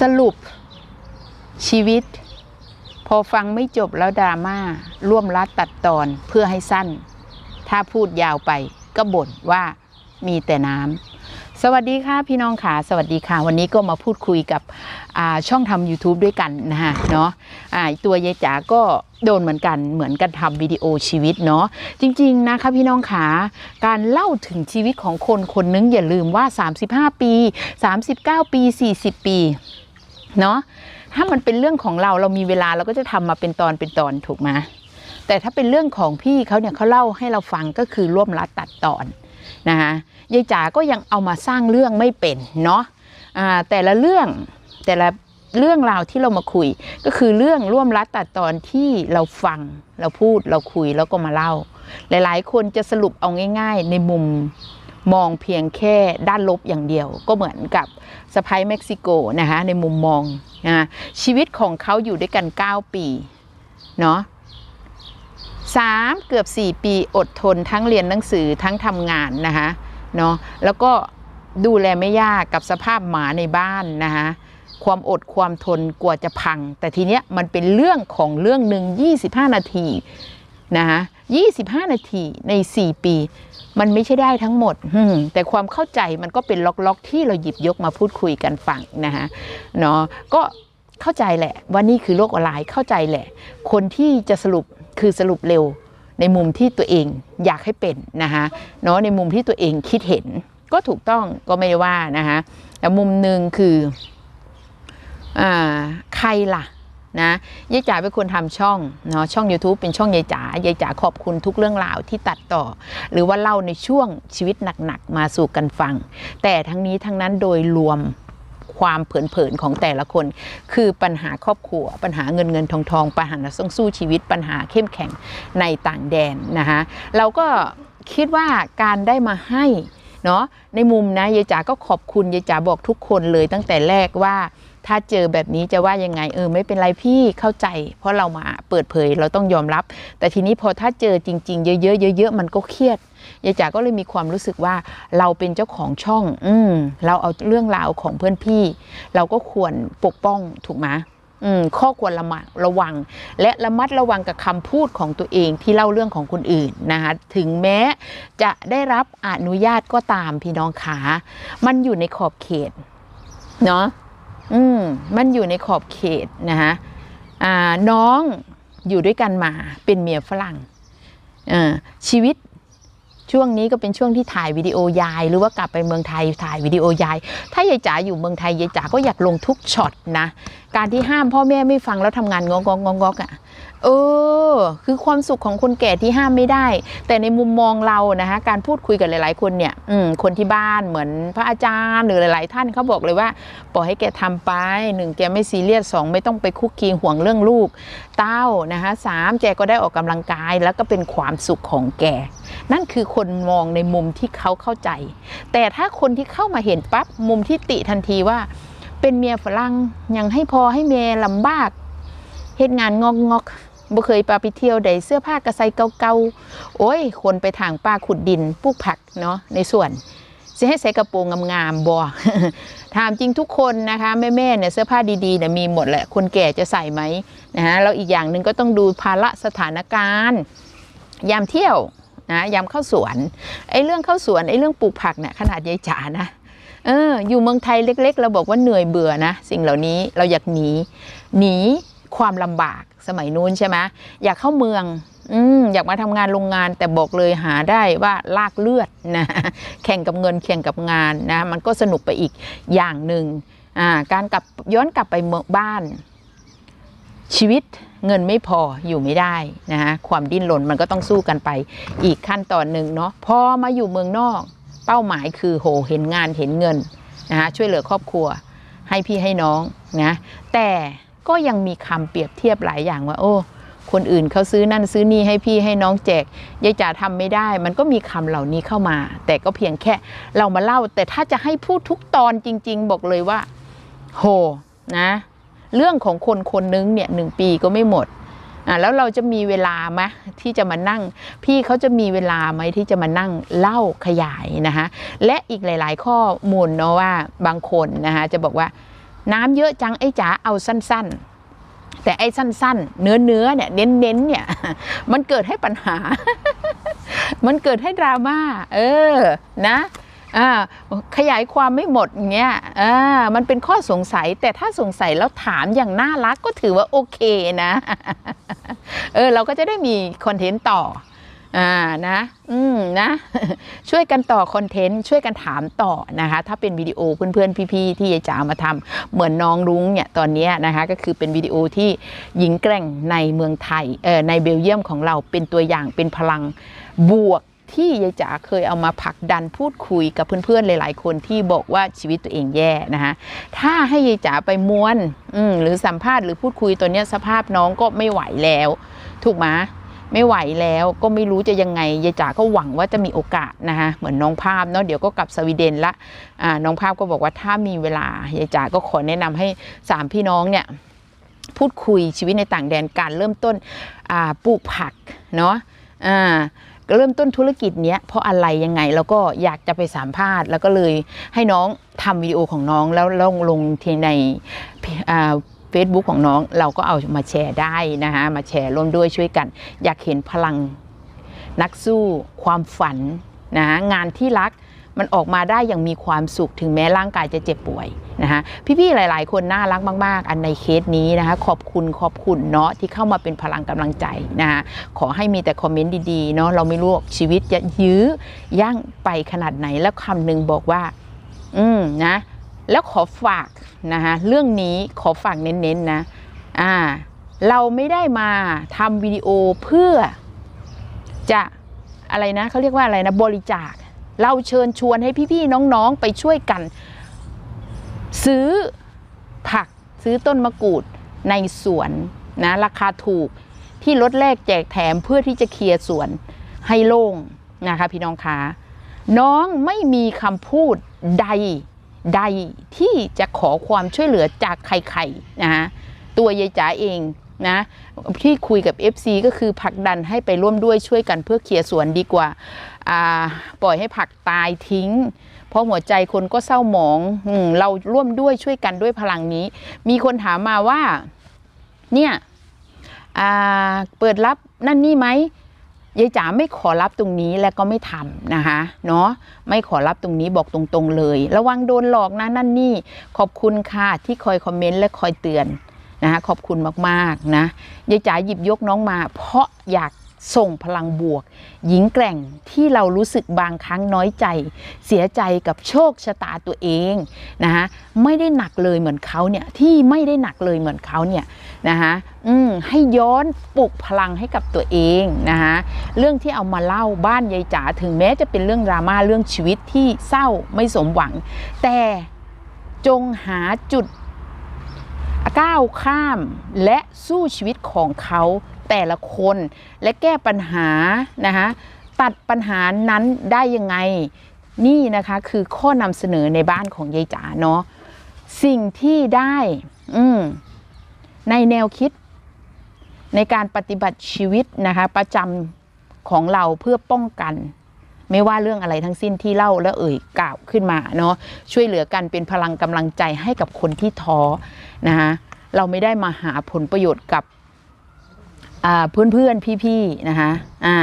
สรุปชีวิต พอฟังไม่จบแล้วดราม่าร่วมรัดตัดตอนเพื่อให้สั้น ถ้าพูดยาวไปก็บ่นว่ามีแต่น้ำสวัสดีค่ะพี่น้องค่ะ สวัสดีค่ะ วันนี้ก็มาพูดคุยกับช่องทำ YouTube ด้วยกันนะฮะเนาะตัวยายจ๋าก็โดนเหมือนกันเหมือนกันทำวิดีโอชีวิตเนาะจริง ๆ นะคะพี่น้องขาการเล่าถึงชีวิตของคนคนนึงอย่าลืมว่า 35 ปี 39 ปี 40 ปี เนาะถ้ามันเป็นเรื่องของเราเรามีเวลาเราก็จะทำมาเป็นตอนเป็นตอนถูกไหมแต่ถ้าเป็นเรื่องของพี่เขาเนี่ยเขาเล่าให้เราฟังก็คือร่วมรัดตัดตอนนะคะยายจ๋าก็ยังเอามาสร้างเรื่องไม่เป็นเนาะอ่าแต่ละเรื่องแต่ละเรื่องราวที่เรามาคุย ก็คือเรื่องร่วมรัดตัดตอนที่เราฟังเราพูดเราคุยแล้วก็มาเล่า หลาย ๆ คนจะสรุปเอาง่าย ๆ ในมุม มองเพียงแค่ด้านลบอย่างเดียว ก็เหมือนกับสไปเม็กซิโกนะคะในมุมมองนะชีวิตของเขาอยู่ด้วยกัน 9 ปีเนาะสามเกือบ 4 ปีอดทนทั้งเรียนหนังสือทั้งทำงานนะคะเนาะแล้วก็ดูแลไม่ยากกับสภาพหมาในบ้านนะคะความอดความทนกลัวจะพัง แต่ทีเนี้ยมันเป็นเรื่องของเรื่องหนึ่ง25 นาทีนะคะ 25 นาทีใน 4 ปี มันไม่ใช่ได้ทั้งหมด แต่ความเข้าใจมันก็เป็นล็อกๆ ที่เราหยิบยกมาพูดคุยกันฟังนะคะเนาะก็เข้าใจแหละว่านี่คือโลกออนไลน์เข้าใจแหละ คนที่จะสรุปคือสรุปเร็วในมุมที่ตัวเองอยากให้เป็นนะคะเนาะในมุมที่ตัวเองคิดเห็นก็ถูกต้องก็ไม่ได้ว่านะคะแต่มุมหนึ่งคืออ่าใครล่ะ นะยายจ๋าเป็นคนทำช่องเนาะช่อง YouTube เป็นช่องยายจ๋ายายจ๋าขอบคุณทุกเรื่องราวที่ตัดต่อ หรือว่าเล่าในช่วงชีวิตหนักๆมาสู่กันฟัง แต่ทั้งนี้ทั้งนั้นโดยรวมความเผินๆของแต่ละคน คือปัญหาครอบครัว ปัญหาเงินเงินทองทองปัญหาต้องสู้ชีวิตปัญหาเข้มแข็งในต่างแดนนะคะเราก็คิดว่าการได้มาให้เนาะในมุมนะยายจ๋าก็ขอบคุณยายจ๋าบอกทุกคนเลยตั้งแต่แรกว่า ถ้าเจอแบบนี้จะว่ายังไงเออไม่เป็นไรพี่เข้าใจ เพราะเรามาเปิดเผยเราต้องยอมรับ แต่ทีนี้พอถ้าเจอจริง ๆ เยอะๆเยอะๆมันก็เครียดยายจ๋าก็เลยมีความรู้สึกว่าเราเป็นเจ้าของช่อง อืมเราเอาเรื่องราวของเพื่อนพี่ เราก็ควรปกป้องถูกไหมอืมข้อควรระมัดระวัง และระมัดระวังกับคำพูดของตัวเองที่เล่าเรื่องของคนอื่นนะคะถึงแม้จะได้รับอนุญาตก็ตามพี่น้องขา มันอยู่ในขอบเขต เนาะ อืมมันอยู่ในขอบเขตนะคะอ่าน้องอยู่ด้วยกันมาเป็นเมียฝรั่งอ่าชีวิตช่วงนี้ก็เป็นช่วงที่ถ่ายวิดีโอยาย หรือว่ากลับไปเมืองไทยถ่ายวิดีโอยาย ถ้ายายจ๋าอยู่เมืองไทยยายจ๋าก็อยากลงทุกช็อตนะ การที่ห้ามพ่อแม่ไม่ฟังแล้วทำงานงอกงอกงอกอะ เออ คือความสุขของคนแก่ที่ห้ามไม่ได้ แต่ในมุมมองเรานะคะการพูดคุยกับหลาย ๆ คนเนี่ยคนที่บ้านเหมือนพระอาจารย์หรือหลาย ๆ ท่านเขาบอกเลยว่าปล่อยให้แกทำไปหนึ่งแกไม่ซีเรียสสองไม่ต้องไปคุกคีห่วงเรื่องลูก เต้านะคะสามแกก็ได้ออกกำลังกาย แล้วก็เป็นความสุขของแก นั่นคือคนมองในมุมที่เขาเข้าใจ แต่ถ้าคนที่เข้ามาเห็นปั๊บมุมที่ติทันทีว่า เป็นเมียฝรั่งยังให้พอให้เมียลำบากเฮ็ดงานงอกงอก บ่เคยปาไปเที่ยวใดเสื้อผ้ากระใสเก่าๆโอ้ย คนไปทางป่าขุดดินปลูกผักเนาะในส่วนจะให้ใส่กระโปรงงามๆบ่ถามจริงทุกคนนะคะแม่ๆเนี่ยเสื้อผ้าดีๆเนี่ยมีหมดแหละคนแก่จะใส่ไหมนะฮะแล้วอีกอย่างหนึ่งก็ต้องดูภาระสถานการณ์ ยามเที่ยวนะยามเข้าสวนไอ้เรื่องเข้าสวนไอ้เรื่องปลูกผักเนี่ยขนาดยายจ๋านะเอออยู่เมืองไทยเล็ก ๆ เราบอกว่าเหนื่อยเบื่อนะ สิ่งเหล่านี้เราอยากหนีหนี ความลำบากสมัยนู้นใช่ไหมอยากเข้าเมืองอืมอยากมาทำงานโรงงานแต่บอกเลยหาได้ว่าลากเลือดนะแข่งกับเงินแข่งกับงานนะมันก็สนุกไปอีกอย่างหนึ่งอ่าการกลับย้อนกลับไปเมืองบ้าน ชีวิตเงินไม่พออยู่ไม่ได้นะฮะความดิ้นรนมันก็ต้องสู้กันไปอีกขั้นตอนหนึ่งเนาะพอมาอยู่เมืองนอก เป้าหมายคือโหเห็นงานเห็นเงินนะฮะช่วยเหลือครอบครัวให้พี่ให้น้องนะแต่ ก็ยังมีคำเปรียบเทียบหลายอย่างว่า โอ้ คนอื่นเขาซื้อนั่นซื้อนี่ให้พี่ให้น้องแจกยายจ๋าทำไม่ได้ มันก็มีคำเหล่านี้เข้ามา แต่ก็เพียงแค่เรามาเล่า แต่ถ้าจะให้พูดทุกตอนจริง ๆ บอกเลยว่า โหนะ เรื่องของคนคนนึงเนี่ยหนึ่งปีก็ไม่หมดอะแล้วเราจะมีเวลาไหมที่จะมานั่ง พี่เขาจะมีเวลาไหมที่จะมานั่งเล่าขยายนะคะและอีกหลาย ๆ ข้อมูลเนาะว่าบางคนนะคะจะบอกว่า น้ำเยอะจังไอ้จ๋าเอาสั้น ๆ แต่ไอ้สั้น ๆ เนื้อเนื้อเนี่ยเน้นๆเนี่ย มันเกิดให้ปัญหา มันเกิดให้ดราม่าเออนะอขยายความไม่หมดอย่างเงี้ยมันเป็นข้อสงสัย แต่ถ้าสงสัยแล้วถามอย่างน่ารักก็ถือว่าโอเคนะ เออเราก็จะได้มีคอนเทนต์ต่อ อ่านะ อืมนะ ช่วยกันต่อคอนเทนต์ช่วยกันถามต่อนะคะ ถ้าเป็นวิดีโอเพื่อนๆ พี่ๆ ที่ยายจ๋ามาทำเหมือนน้องรุ้งเนี่ยตอนนี้นะคะ ก็คือเป็นวิดีโอที่หญิงแกร่งในเมืองไทยเออในเบลเยียมของเราเป็นตัวอย่างเป็นพลังบวกที่ยายจ๋าเคยเอามาผลักดันพูดคุยกับเพื่อนๆ หลาย ๆ คนที่บอกว่าชีวิตตัวเองแย่นะคะถ้าให้ยายจ๋าไปม้วนอืมหรือสัมภาษณ์หรือพูดคุยตัวเนี้ยสภาพน้องก็ไม่ไหวแล้ว ถูกไหม ไม่ไหวแล้วก็ไม่รู้จะยังไงยายจ๋าก็หวังว่าจะมีโอกาสนะคะเหมือนน้องภาพเนาะเดี๋ยวก็กลับสวีเดนละอ่าน้องภาพก็บอกว่าถ้ามีเวลายายจ๋าก็ขอแนะนำให้สามพี่น้องเนี่ยพูดคุยชีวิตในต่างแดนการเริ่มต้นปลูกผักเนาะอ่าเริ่มต้นธุรกิจเนี้ยเพราะอะไรยังไงแล้วก็อยากจะไปสัมภาษณ์ แล้วก็เลยให้น้องทำวิดีโอของน้องแล้วลงลงทีใน อ่าเฟซบุ๊กของน้องเราก็เอามาแชร์ได้นะคะมาแชร์ร่วมด้วยช่วยกัน อยากเห็นพลังนักสู้ ความฝันนะงานที่รักมันออกมาได้อย่างมีความสุขถึงแม้ร่างกายจะเจ็บป่วยนะคะพี่ๆหลาย ๆ คนน่ารักมากๆ อันในเคสนี้นะคะขอบคุณขอบคุณเนาะที่เข้ามาเป็นพลังกำลังใจนะคะขอให้มีแต่คอมเมนต์ดีๆเนาะเราไม่รู้ชีวิตจะยื้อย่างไปขนาดไหนแล้วคำหนึ่งบอกว่า อืมนะ แล้วขอฝากนะคะเรื่องนี้ขอฝากเน้นๆนะอ่าเราไม่ได้มาทำวิดีโอเพื่อจะอะไรนะเขาเรียกว่าอะไรนะบริจาค เราเชิญชวนให้พี่ๆน้องๆไปช่วยกัน ซื้อผักซื้อต้นมะกรูดในสวนนะราคาถูกที่ลดแลกแจกแถมเพื่อที่จะเคลียร์สวนให้โล่งนะคะพี่น้องคะน้องไม่มีคำพูดใด ใดที่จะขอความช่วยเหลือจากใครๆนะฮะตัวยายจ๋าเองนะที่คุยกับ FC ก็คือผลักดันให้ไปร่วมด้วยช่วยกันเพื่อเคลียร์สวนดีกว่าปล่อยให้ผักตายทิ้ง เพราะหัวใจคนก็เศร้าหมองอเราร่วมด้วยช่วยกันด้วยพลังนี้ มีคนถามมาว่าเนี่ยเปิดรับนั่นนี่ไหม ยายจ๋าไม่ขอรับตรงนี้และก็ไม่ทำนะคะเนาะไม่ขอรับตรงนี้บอกตรงๆเลย ระวังโดนหลอกนะนั่นนี่ขอบคุณค่ะที่คอยคอมเมนต์และคอยเตือนนะคะขอบคุณมากๆนะยายจ๋าหยิบยกน้องมา เพราะอยาก ส่งพลังบวก หญิงแกร่งที่เรารู้สึกบางครั้งน้อยใจ เสียใจกับโชคชะตาตัวเองนะคะไม่ได้หนักเลยเหมือนเขาเนี่ยที่ไม่ได้หนักเลยเหมือนเขาเนี่ยนะคะอืมให้ย้อนปลุกพลังให้กับตัวเองนะคะเรื่องที่เอามาเล่าบ้านยายจ๋าถึงแม้จะเป็นเรื่องดราม่าเรื่องชีวิตที่เศร้าไม่สมหวัง แต่จงหาจุดก้าวข้ามและสู้ชีวิตของเขา แต่ละคนและแก้ปัญหานะคะตัดปัญหานั้นได้ยังไงนี่นะคะคือข้อนำเสนอในบ้านของยายจ๋าเนาะสิ่งที่ได้อืในแนวคิด ในการปฏิบัติชีวิตนะคะประจำของเราเพื่อป้องกัน ไม่ว่าเรื่องอะไรทั้งสิ้นที่เล่าและเอ่ยกล่าวขึ้นมาเนาะช่วยเหลือกันเป็นพลังกำลังใจให้กับคนที่ท้อนะคะเราไม่ได้มาหาผลประโยชน์กับ เพื่อนเพื่อนๆพี่ๆนะคะอ่า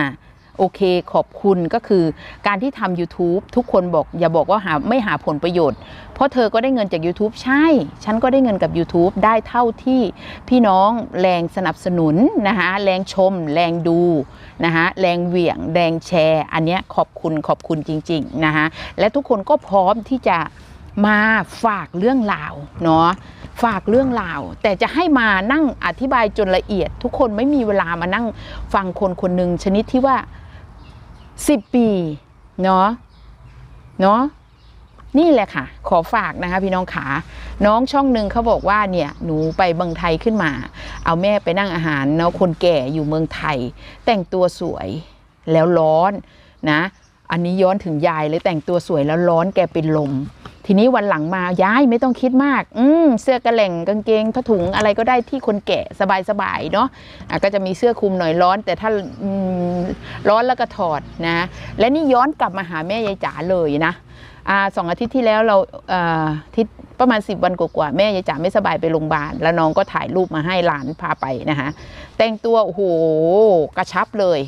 โอเคขอบคุณก็คือการที่ทำ YouTube ทุกคนบอกอย่าบอกว่าหาไม่หาผลประโยชน์ เพราะเธอก็ได้เงินจาก YouTube ใช่ ฉันก็ได้เงินกับ YouTube ได้เท่าที่พี่น้องแรงสนับสนุนนะคะแรงชม แรงดูนะคะแรงเหวี่ยง แรงแชร์ อันเนี้ยขอบคุณขอบคุณจริง ๆนะคะและทุกคนก็พร้อมที่จะ มาฝากเรื่องราวเนาะฝากเรื่องราว แต่จะให้มานั่งอธิบายจนละเอียด ทุกคนไม่มีเวลามานั่งฟังคนคนหนึ่งชนิดที่ว่าสิบปีเนาะเนาะนี่แหละค่ะ ขอฝากนะคะพี่น้องขา น้องช่องหนึ่งเขาบอกว่าเนี่ยหนูไปเมืองไทยขึ้นมา เอาแม่ไปนั่งอาหารเนาะคนแก่อยู่เมืองไทย แต่งตัวสวยแล้วร้อนนะ อันนี้ย้อนถึงยายเลยแต่งตัวสวยแล้วร้อนแกเป็นลม ทีนี้วันหลังมาย้ายไม่ต้องคิดมาก อืมเสื้อกระแหล่งกางเกงผ้าถุงอะไรก็ได้ที่คนแก่สบายๆเนาะะก็จะมีเสื้อคลุมหน่อยร้อน แต่ถ้าร้อนแล้วก็ถอดนะ และนี่ย้อนกลับมาหาแม่ยายจ๋าเลยนะอาสองอาทิตย์ที่แล้วเราทิศประมาณสิบวันกว่าๆแม่ยายจ๋าไม่สบายไปโรงพยาบาลแล้วน้องก็ถ่ายรูปมาให้หลานพาไปนะคะแต่งตัวโอ้โหกระชับเลย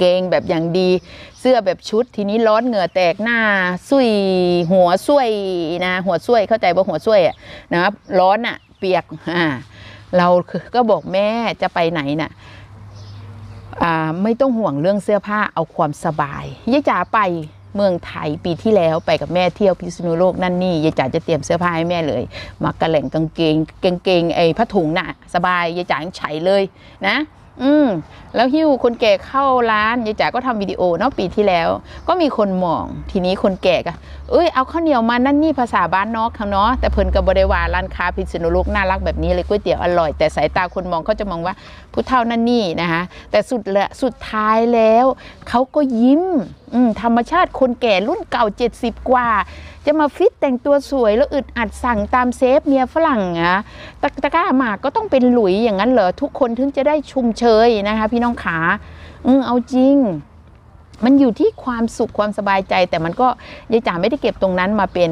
เกงแบบอย่างดี เสื้อแบบชุด ทีนี้ร้อนเหงื่อแตกหน้าซุยหัวซุยนะ หัวซุยเข้าใจว่าหัวซุยอะนะครับร้อนอะ เปียกอ่าเราก็บอกแม่จะไปไหนน่ะอ่าไม่ต้องห่วงเรื่องเสื้อผ้าเอาความสบายยายจ๋าไปเมืองไทยปีที่แล้วไปกับแม่เที่ยวพิษณุโลกนั่นนี่ยายจ๋าจะเตรียมเสื้อผ้าให้แม่เลยมากระแหล่งกางเกงกางเกงไอ้ผ้าถุงน่ะ สบายยายจ๋ายังใช้เลยนะ อืมแล้วหิ้วคนแก่เข้าร้านยายจ๋าก็ทำวิดีโอเนาะปีที่แล้ว ก็มีคนมองทีนี้คนแก่ก็เอ้ยเอาข้าวเหนียวมานั่นนี่ภาษาบ้านนอกเขาเนาะแต่เพิ่นกับบริวารร้านค้าพิษณุโลกน่ารักแบบนี้เลยก๋วยเตี๋ยวอร่อยแต่สายตาคนมองเขาจะมองว่าผู้เฒ่านั่นนี่นะคะแต่สุดละสุดท้ายแล้วเขาก็ยิ้มอืมธรรมชาติคนแก่รุ่นเก่า 70 กว่าจะมาฟิตแต่งตัวสวยแล้วอึดอัดสั่งตามเซฟเมียฝรั่งอะตะตะก้าหมากก็ต้องเป็นหลุยอย่างนั้นเหรอทุกคนถึงจะได้ชุมเชยนะคะ พี่น้องขาอืมเอาจริง มันอยู่ที่ความสุขความสบายใจ แต่มันก็ยายจ๋าไม่ได้เก็บตรงนั้นมาเป็น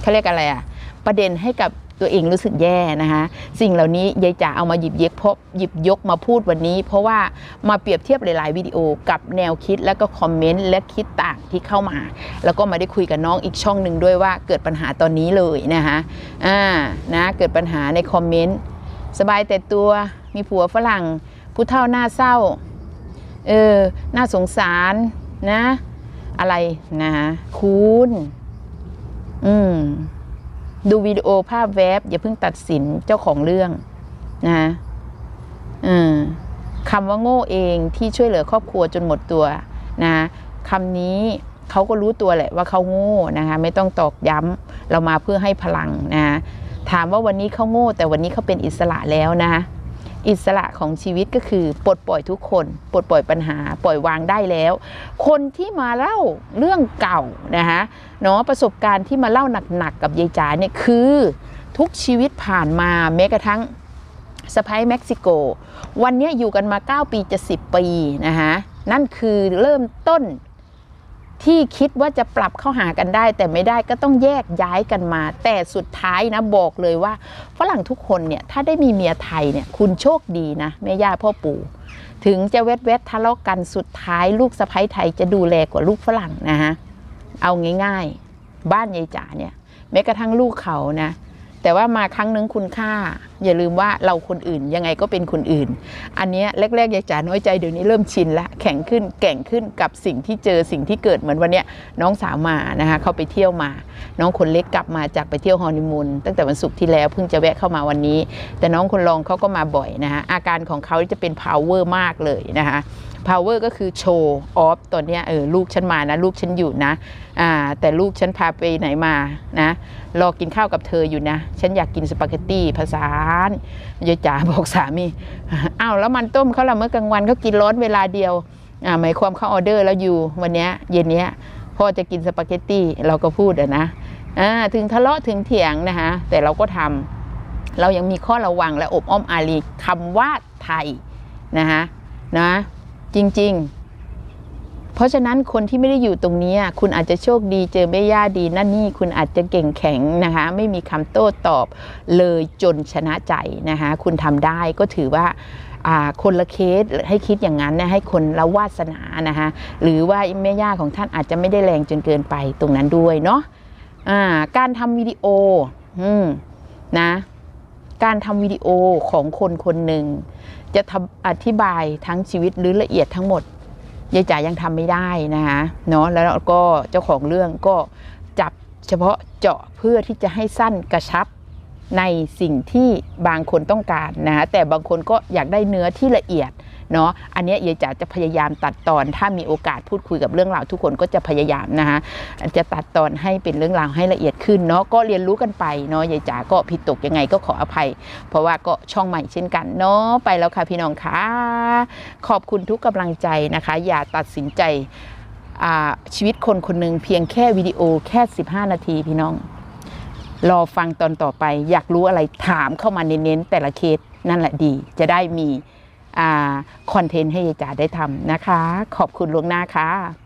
เขาเรียกอะไรอะประเด็นให้กับ ตัวเองรู้สึกแย่นะคะ สิ่งเหล่านี้ยายจ๋าเอามาหยิบเยกพบหยิบยกมาพูดวันนี้ เพราะว่ามาเปรียบเทียบหลาย ๆ วิดีโอกับแนวคิดแล้วก็คอมเมนต์และคิดต่างที่เข้ามา แล้วก็มาได้คุยกับน้องอีกช่องหนึ่งด้วยว่าเกิดปัญหาตอนนี้เลยนะคะอ่านะเกิดปัญหาในคอมเมนต์สบายแต่ตัวมีผัวฝรั่งผู้เฒ่าหน้าเศร้าเออน่าสงสารนะ อะไรนะคุณ อืม ดูวิดีโอภาพแวบ อย่าเพิ่งตัดสินเจ้าของเรื่องนะอคำว่าโง่เองที่ช่วยเหลือครอบครัวจนหมดตัวนะคำนี้เขาก็รู้ตัวแหละว่าเขาโง่นะคะไม่ต้องตอกย้ำเรามาเพื่อให้พลังนะถามว่าวันนี้เขาโง่ แต่วันนี้เขาเป็นอิสระแล้วนะ อิสระของชีวิตก็คือปลดปล่อยทุกคนปลดปล่อยปัญหา ปล่อยวางได้แล้ว คนที่มาเล่าเรื่องเก่านะคะเนาะประสบการณ์ที่มาเล่าหนักๆกับยายจ๋าเนี่ยคือทุกชีวิตผ่านมาแม้กระทั่งสะพ้ายเม็กซิโก วันนี้อยู่กันมา 9 ปีจะ 10 ปีนะคะนั่นคือเริ่มต้น ที่คิดว่าจะปรับเข้าหากันได้ แต่ไม่ได้ก็ต้องแยกย้ายกันมา แต่สุดท้ายนะบอกเลยว่าฝรั่งทุกคนเนี่ยถ้าได้มีเมียไทยเนี่ยคุณโชคดีนะแม่ย่าพ่อปู่ ถึงจะเวทเวททะเลาะกันสุดท้ายลูกสะใภ้ไทยจะดูแลกว่าลูกฝรั่งนะฮะเอาง่ายๆ บ้านยายจ๋าเนี่ยแม้กระทั่งลูกเขานะ แต่ว่ามาครั้งนึงคุณค่า อย่าลืมว่าเราคนอื่นยังไงก็เป็นคนอื่น อันนี้แรกๆยายจ๋าน้อยใจเดี๋ยวนี้เริ่มชินละแข็งขึ้นแก่งขึ้นกับสิ่งที่เจอสิ่งที่เกิดเหมือนวันนี้น้องสาวมานะคะเขาไปเที่ยวมา น้องคนเล็กกลับมาจากไปเที่ยวฮอนีมูนตั้งแต่วันศุกร์ที่แล้วเพิ่งจะแวะเข้ามาวันนี้ แต่น้องคนรองเขาก็มาบ่อยนะคะอาการของเขาจะเป็น power มากเลยนะคะ power ก็คือโชว์ออฟตอนเนี้ยเออลูกฉันมานะ ลูกฉันอยู่นะอ่าแต่ลูกฉันพาไปไหนมานะรอกินข้าวกับเธออยู่นะ ฉันอยากกินสปาเกตตี้ภาษานยายจ๋าบอกสามีอ้าวแล้วมันต้มเขาละเมื่อกลางวันเขากินร้อนเวลาเดียวอ่าหมายความเขาออเดอร์แล้วอยู่วันเนี้ยเย็นเนี้ยพ่อจะกินสปาเกตตี้เราก็พูดอะนะอ่าถึงทะเลาะถึงเถียงนะคะแต่เราก็ทำเรายังมีข้อระวังและอบอ้อมอารีคำว่าไทยนะคะนะ จริง ๆ เพราะฉะนั้นคนที่ไม่ได้อยู่ตรงนี้คุณอาจจะโชคดีเจอแม่ย่าดีนั่นนี่คุณอาจจะเก่งแข็งนะคะ ไม่มีคำโต้ตอบเลยจนชนะใจนะคะคุณทำได้ก็ถือว่าคนละเคสให้คิดอย่างนั้นนะให้คนละวาสนานะคะหรือว่าแม่ย่าของท่านอาจจะไม่ได้แรงจนเกินไปตรงนั้นด้วยเนาะอ่าการทำวิดีโออนะ การทำวิดีโอของคนคนหนึ่งจะทำอธิบายทั้งชีวิตหรือละเอียดทั้งหมดยายจ๋ายังทำไม่ได้นะคะเนาะแล้วก็เจ้าของเรื่องก็จับเฉพาะเจาะเพื่อที่จะให้สั้นกระชับในสิ่งที่บางคนต้องการนะคะแต่บางคนก็อยากได้เนื้อที่ละเอียด เนาะอันนี้ยายจ๋าจะพยายามตัดตอน ถ้ามีโอกาสพูดคุยกับเรื่องราวทุกคนก็จะพยายามนะคะจะตัดตอนให้เป็นเรื่องราวให้ละเอียดขึ้นเนาะก็เรียนรู้กันไปเนาะยายจ๋าก็ผิดตกยังไงก็ขออภัย เพราะว่าก็ช่องใหม่เช่นกันเนาะไปแล้วค่ะพี่น้องค่ะขอบคุณทุกกำลังใจนะคะ อย่าตัดสินใจชีวิตคนคนหนึ่งเพียงแค่วิดีโอแค่ 15 นาทีพี่น้อง รอฟังตอนต่อไป อยากรู้อะไรถามเข้ามาเน้นๆแต่ละเคสนั่นแหละดี จะได้มี คอนเทนต์ให้ยายจ๋าได้ทำนะคะ ขอบคุณล่วงหน้าค่ะ